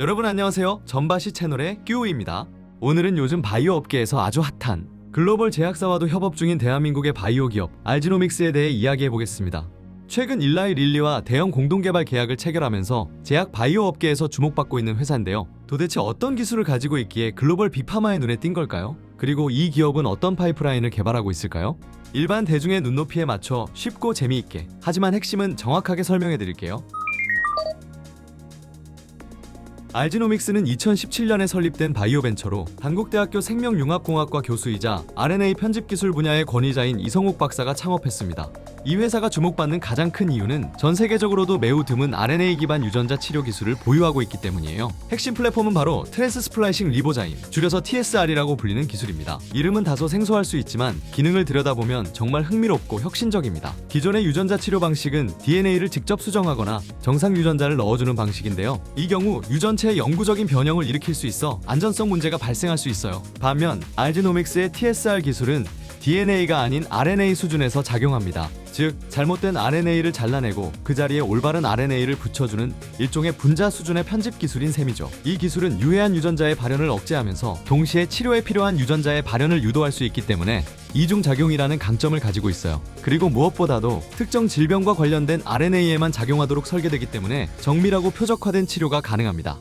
여러분 안녕하세요. 전바시 채널의 끼오입니다. 오늘은 요즘 바이오 업계에서 아주 핫한 글로벌 제약사와도 협업 중인 대한민국의 바이오 기업 알지노믹스에 대해 이야기해 보겠습니다. 최근 일라이 릴리와 대형 공동개발 계약을 체결하면서 제약 바이오 업계에서 주목받고 있는 회사인데요. 도대체 어떤 기술을 가지고 있기에 글로벌 비파마의 눈에 띈 걸까요? 그리고 이 기업은 어떤 파이프라인을 개발하고 있을까요? 일반 대중의 눈높이에 맞춰 쉽고 재미있게 하지만 핵심은 정확하게 설명해 드릴게요. 알지노믹스는 2017년에 설립된 바이오벤처로 한국대학교 생명융합공학과 교수이자 RNA 편집 기술 분야의 권위자인 이성욱 박사가 창업했습니다. 이 회사가 주목받는 가장 큰 이유는 전 세계적으로도 매우 드문 RNA 기반 유전자 치료 기술을 보유하고 있기 때문이에요. 핵심 플랫폼은 바로 트랜스 스플라이싱 리보자임, 줄여서 TSR이라고 불리는 기술입니다. 이름은 다소 생소할 수 있지만 기능을 들여다보면 정말 흥미롭고 혁신적입니다. 기존의 유전자 치료 방식은 DNA를 직접 수정하거나 정상 유전자를 넣어주는 방식인데요. 이 경우 유전체의 영구적인 변형을 일으킬 수 있어 안전성 문제가 발생할 수 있어요. 반면 알지노믹스의 TSR 기술은 DNA가 아닌 RNA 수준에서 작용합니다. 즉, 잘못된 RNA를 잘라내고 그 자리에 올바른 RNA를 붙여주는 일종의 분자 수준의 편집 기술인 셈이죠. 이 기술은 유해한 유전자의 발현을 억제하면서 동시에 치료에 필요한 유전자의 발현을 유도할 수 있기 때문에 이중 작용이라는 강점을 가지고 있어요. 그리고 무엇보다도 특정 질병과 관련된 RNA에만 작용하도록 설계되기 때문에 정밀하고 표적화된 치료가 가능합니다.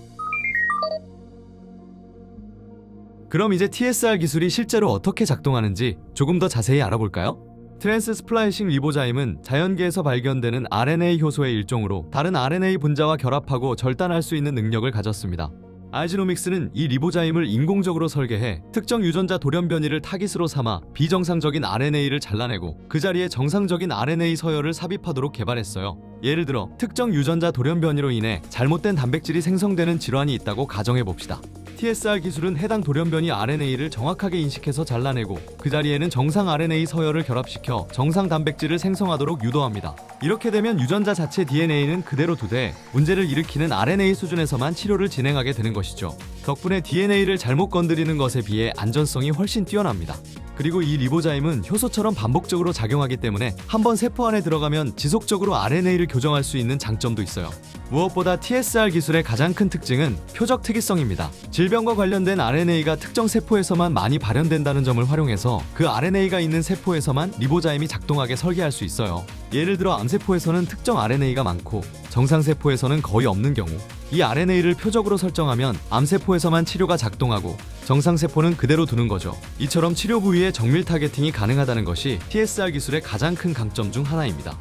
그럼 이제 TSR 기술이 실제로 어떻게 작동하는지 조금 더 자세히 알아볼까요? 트랜스 스플라이싱 리보자임은 자연계에서 발견되는 RNA 효소의 일종으로 다른 RNA 분자와 결합하고 절단할 수 있는 능력을 가졌습니다. 알지노믹스는 이 리보자임을 인공적으로 설계해 특정 유전자 돌연 변이를 타깃으로 삼아 비정상적인 RNA를 잘라내고 그 자리에 정상적인 RNA 서열을 삽입하도록 개발했어요. 예를 들어 특정 유전자 돌연 변이로 인해 잘못된 단백질이 생성되는 질환이 있다고 가정해 봅시다. TSR 기술은 해당 돌연변이 RNA를 정확하게 인식해서 잘라내고 그 자리에는 정상 RNA 서열을 결합시켜 정상 단백질을 생성하도록 유도합니다. 이렇게 되면 유전자 자체 DNA는 그대로 두되 문제를 일으키는 RNA 수준에서만 치료를 진행하게 되는 것이죠. 덕분에 DNA를 잘못 건드리는 것에 비해 안전성이 훨씬 뛰어납니다. 그리고 이 리보자임은 효소처럼 반복적으로 작용하기 때문에 한번 세포 안에 들어가면 지속적으로 RNA를 교정할 수 있는 장점도 있어요. 무엇보다 TSR 기술의 가장 큰 특징은 표적 특이성입니다. 질병과 관련된 RNA가 특정 세포에서만 많이 발현된다는 점을 활용해서 그 RNA가 있는 세포에서만 리보자임이 작동하게 설계할 수 있어요. 예를 들어 암세포에서는 특정 RNA가 많고 정상세포에서는 거의 없는 경우 이 RNA를 표적으로 설정하면 암세포에서만 치료가 작동하고 정상세포는 그대로 두는 거죠. 이처럼 치료 부위의 정밀 타겟팅이 가능하다는 것이 TSR 기술의 가장 큰 강점 중 하나입니다.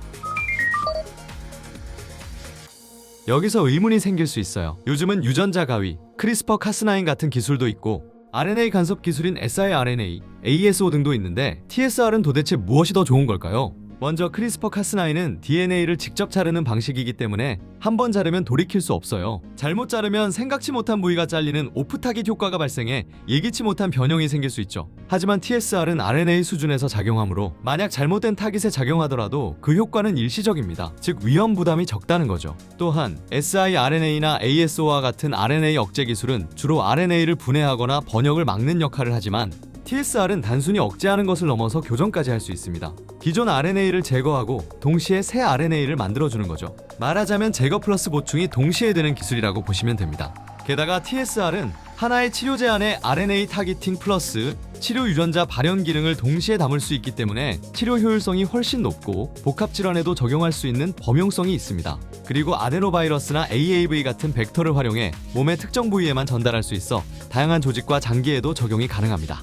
여기서 의문이 생길 수 있어요. 요즘은 유전자 가위, 크리스퍼 카스9 같은 기술도 있고 RNA 간섭 기술인 siRNA, ASO 등도 있는데 TSR은 도대체 무엇이 더 좋은 걸까요? 먼저 크리스퍼 카스9은 DNA를 직접 자르는 방식이기 때문에 한 번 자르면 돌이킬 수 없어요. 잘못 자르면 생각지 못한 부위가 잘리는 오프 타깃 효과가 발생해 예기치 못한 변형이 생길 수 있죠. 하지만 TSR은 RNA 수준에서 작용하므로 만약 잘못된 타깃에 작용하더라도 그 효과는 일시적입니다. 즉 위험 부담이 적다는 거죠. 또한 siRNA나 ASO와 같은 RNA 억제 기술은 주로 RNA를 분해하거나 번역을 막는 역할을 하지만 TSR은 단순히 억제하는 것을 넘어서 교정까지 할 수 있습니다. 기존 RNA를 제거하고 동시에 새 RNA를 만들어주는 거죠. 말하자면 제거 플러스 보충이 동시에 되는 기술이라고 보시면 됩니다. 게다가 TSR은 하나의 치료제 안에 RNA 타깃팅 플러스 치료 유전자 발현 기능을 동시에 담을 수 있기 때문에 치료 효율성이 훨씬 높고 복합 질환에도 적용할 수 있는 범용성이 있습니다. 그리고 아데노바이러스나 AAV 같은 벡터를 활용해 몸의 특정 부위에만 전달할 수 있어 다양한 조직과 장기에도 적용이 가능합니다.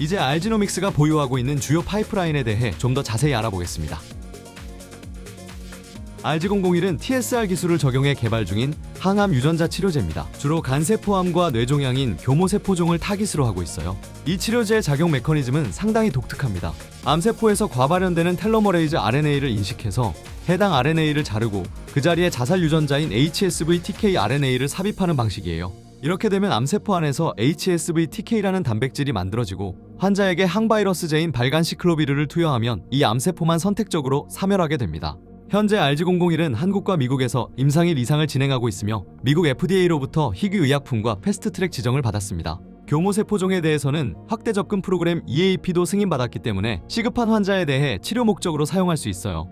이제 알지노믹스가 보유하고 있는 주요 파이프라인에 대해 좀 더 자세히 알아보겠습니다. RG001은 TSR 기술을 적용해 개발 중인 항암 유전자 치료제입니다. 주로 간세포암과 뇌종양인 교모세포종을 타깃으로 하고 있어요. 이 치료제의 작용 메커니즘은 상당히 독특합니다. 암세포에서 과발현되는 텔로머레이즈 RNA를 인식해서 해당 RNA를 자르고 그 자리에 자살 유전자인 HSV TK RNA를 삽입하는 방식이에요. 이렇게 되면 암세포 안에서 HSV TK라는 단백질이 만들어지고 환자에게 항바이러스제인 발간시클로비르를 투여하면 이 암세포만 선택적으로 사멸하게 됩니다. 현재 RG001은 한국과 미국에서 임상일 이상을 진행하고 있으며 미국 FDA로부터 희귀의약품과 패스트트랙 지정을 받았습니다. 교모세포종에 대해서는 확대 접근 프로그램 EAP도 승인받았기 때문에 시급한 환자에 대해 치료 목적으로 사용할 수 있어요.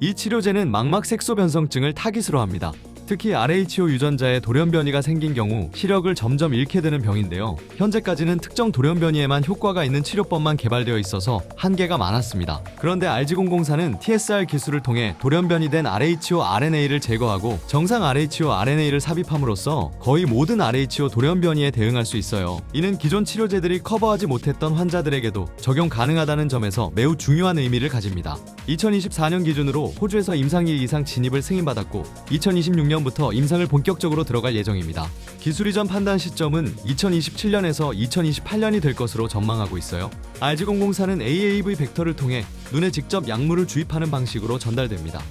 이 치료제는 망막 색소 변성증을 타깃으로 합니다. 특히 RHO 유전자에 돌연변이가 생긴 경우 시력을 점점 잃게 되는 병인데요. 현재까지는 특정 돌연변이에만 효과가 있는 치료법만 개발되어 있어서 한계가 많았습니다. 그런데 RG004는 TSR 기술을 통해 돌연변이 된 RHO RNA를 제거하고 정상 RHO RNA를 삽입함으로써 거의 모든 RHO 돌연변이에 대응할 수 있어요. 이는 기존 치료제들이 커버하지 못했던 환자들에게도 적용 가능하다는 점에서 매우 중요한 의미를 가집니다. 2024년 기준으로 호주에서 임상일 이상 진입을 승인받았고 2026년 부터 임상을 본격적으로 들어갈 예정입니다. 기술 이전 판단 시점은 2027년에서 2028년이 될 것으로 전망하고 있어요. RG004는 AAV 벡터를 통해 눈에 직접 약물을 주입하는 방식으로 전달됩니다.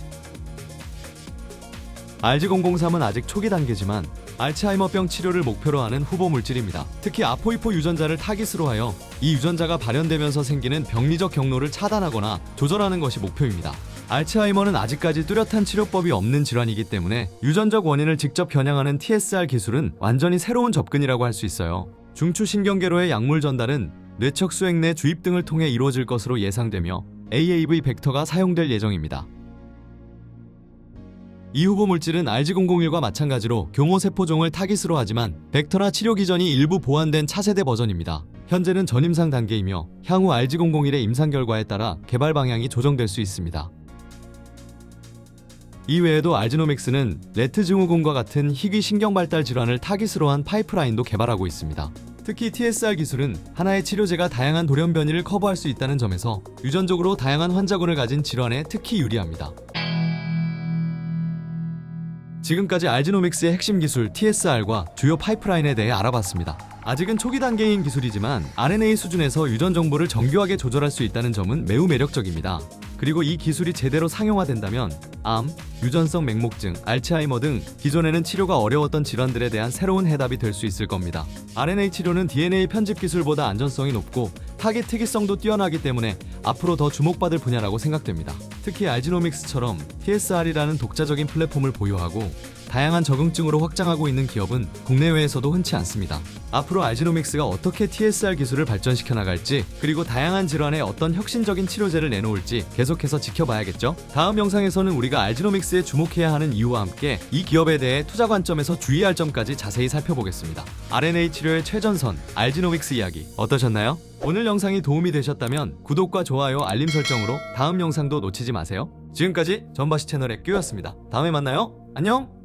RG003은 아직 초기 단계지만 알츠하이머병 치료를 목표로 하는 후보 물질입니다. 특히 아포이포 유전자를 타깃으로 하여 이 유전자가 발현되면서 생기는 병리적 경로를 차단하거나 조절하는 것이 목표입니다. 알츠하이머는 아직까지 뚜렷한 치료법이 없는 질환이기 때문에 유전적 원인을 직접 겨냥하는 TSR 기술은 완전히 새로운 접근이라고 할 수 있어요. 중추신경계로의 약물 전달은 뇌척 수액 내 주입 등을 통해 이루어질 것으로 예상되며 AAV 벡터가 사용될 예정입니다. 이 후보 물질은 RG001과 마찬가지로 교모세포종을 타깃으로 하지만 벡터나 치료 기전이 일부 보완된 차세대 버전입니다. 현재는 전임상 단계이며 향후 RG001의 임상 결과에 따라 개발 방향이 조정될 수 있습니다. 이외에도 알지노믹스는 레트 증후군과 같은 희귀 신경 발달 질환을 타깃으로 한 파이프라인도 개발하고 있습니다. 특히 TSR 기술은 하나의 치료제가 다양한 돌연 변이를 커버할 수 있다는 점에서 유전적으로 다양한 환자군을 가진 질환에 특히 유리합니다. 지금까지 알지노믹스의 핵심 기술 TSR과 주요 파이프라인에 대해 알아봤습니다. 아직은 초기 단계인 기술이지만 RNA 수준에서 유전 정보를 정교하게 조절할 수 있다는 점은 매우 매력적입니다. 그리고 이 기술이 제대로 상용화된다면 암, 유전성 맥목증, 알츠하이머 등 기존에는 치료가 어려웠던 질환들에 대한 새로운 해답이 될 수 있을 겁니다. RNA 치료는 DNA 편집 기술보다 안전성이 높고 타겟 특이성도 뛰어나기 때문에 앞으로 더 주목받을 분야라고 생각됩니다. 특히 알지노믹스처럼 TSR이라는 독자적인 플랫폼을 보유하고 다양한 적응증으로 확장하고 있는 기업은 국내외에서도 흔치 않습니다. 앞으로 알지노믹스가 어떻게 TSR 기술을 발전시켜 나갈지 그리고 다양한 질환에 어떤 혁신적인 치료제를 내놓을지 계속해서 지켜봐야겠죠. 다음 영상에서는 우리가 알지노믹스에 주목해야 하는 이유와 함께 이 기업에 대해 투자 관점에서 주의할 점까지 자세히 살펴보겠습니다. RNA 치료의 최전선 알지노믹스 이야기 어떠셨나요? 오늘 영상이 도움이 되셨다면 구독과 좋아요, 알림 설정으로 다음 영상도 놓치지 마세요. 지금까지 전바시 채널의 큐였습니다. 다음에 만나요. 안녕!